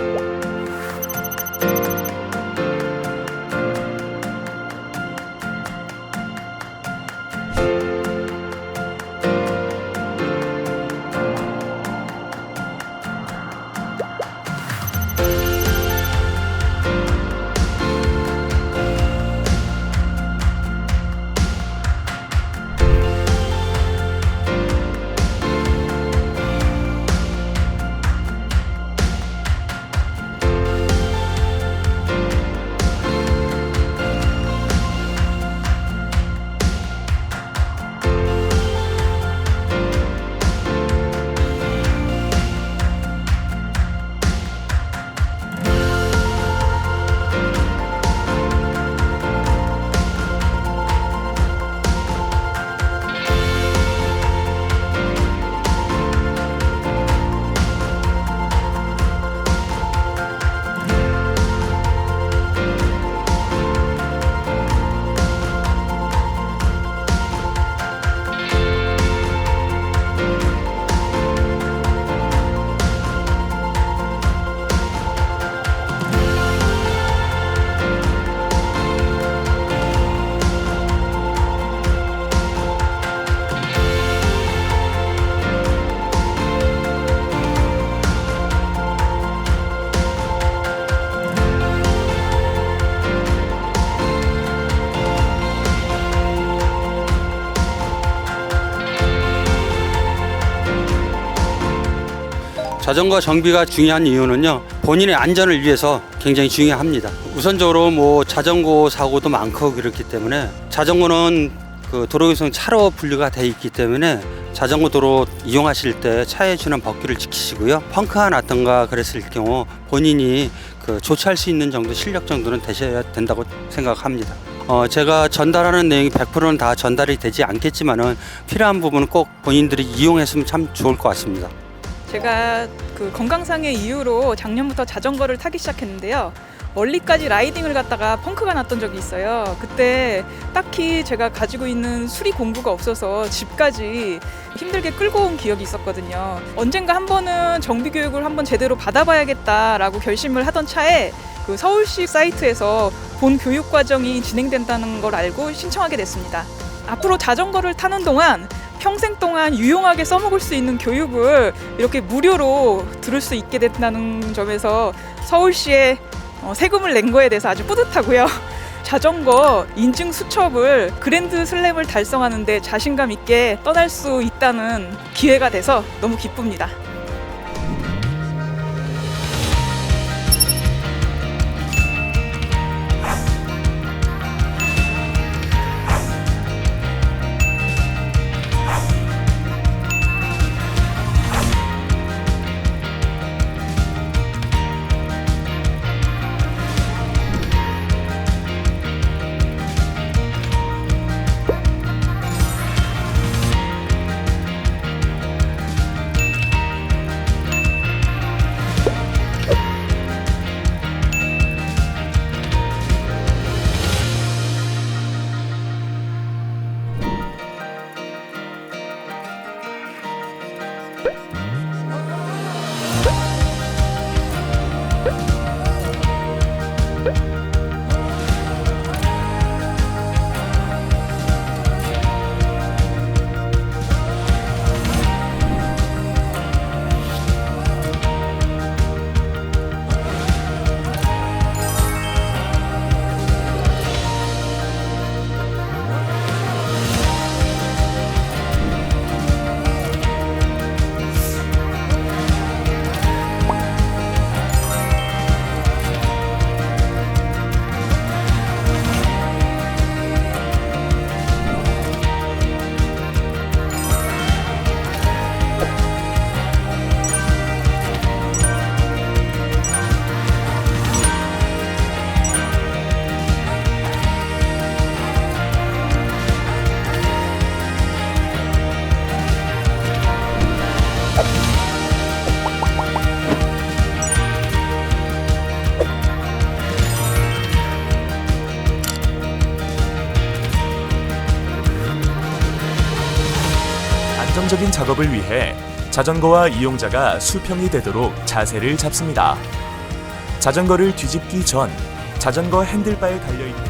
Bye. 자전거 정비가 중요한 이유는요. 본인의 안전을 위해서 굉장히 중요합니다. 우선적으로 뭐 자전거 사고도 많고 그렇기 때문에 자전거는 그 도로교통 차로 분류가 돼 있기 때문에 자전거 도로 이용하실 때 차에 주는 법규를 지키시고요. 펑크가 났던가 그랬을 경우 본인이 그 조치할 수 있는 정도 실력 정도는 되셔야 된다고 생각합니다. 어, 제가 전달하는 내용이 100%는 다 전달이 되지 않겠지만은 필요한 부분은 꼭 본인들이 이용했으면 참 좋을 것 같습니다. 제가 그 건강상의 이유로 작년부터 자전거를 타기 시작했는데요. 멀리까지 라이딩을 갔다가 펑크가 났던 적이 있어요. 그때 딱히 제가 가지고 있는 수리 공구가 없어서 집까지 힘들게 끌고 온 기억이 있었거든요. 언젠가 한 번은 정비 교육을 한번 제대로 받아봐야겠다라고 결심을 하던 차에 그 서울시 사이트에서 본 교육 과정이 진행된다는 걸 알고 신청하게 됐습니다. 앞으로 자전거를 타는 동안 평생 동안 유용하게 써먹을 수 있는 교육을 이렇게 무료로 들을 수 있게 된다는 점에서 서울시에 어, 세금을 낸 거에 대해서 아주 뿌듯하고요. 자전거 인증 수첩을 그랜드 슬램을 달성하는데 자신감 있게 떠날 수 있다는 기회가 돼서 너무 기쁩니다. 안정적인 작업을 위해 자전거와 이용자가 수평이 되도록 자세를 잡습니다. 자전거를 뒤집기 전 자전거 핸들바에 달려 있는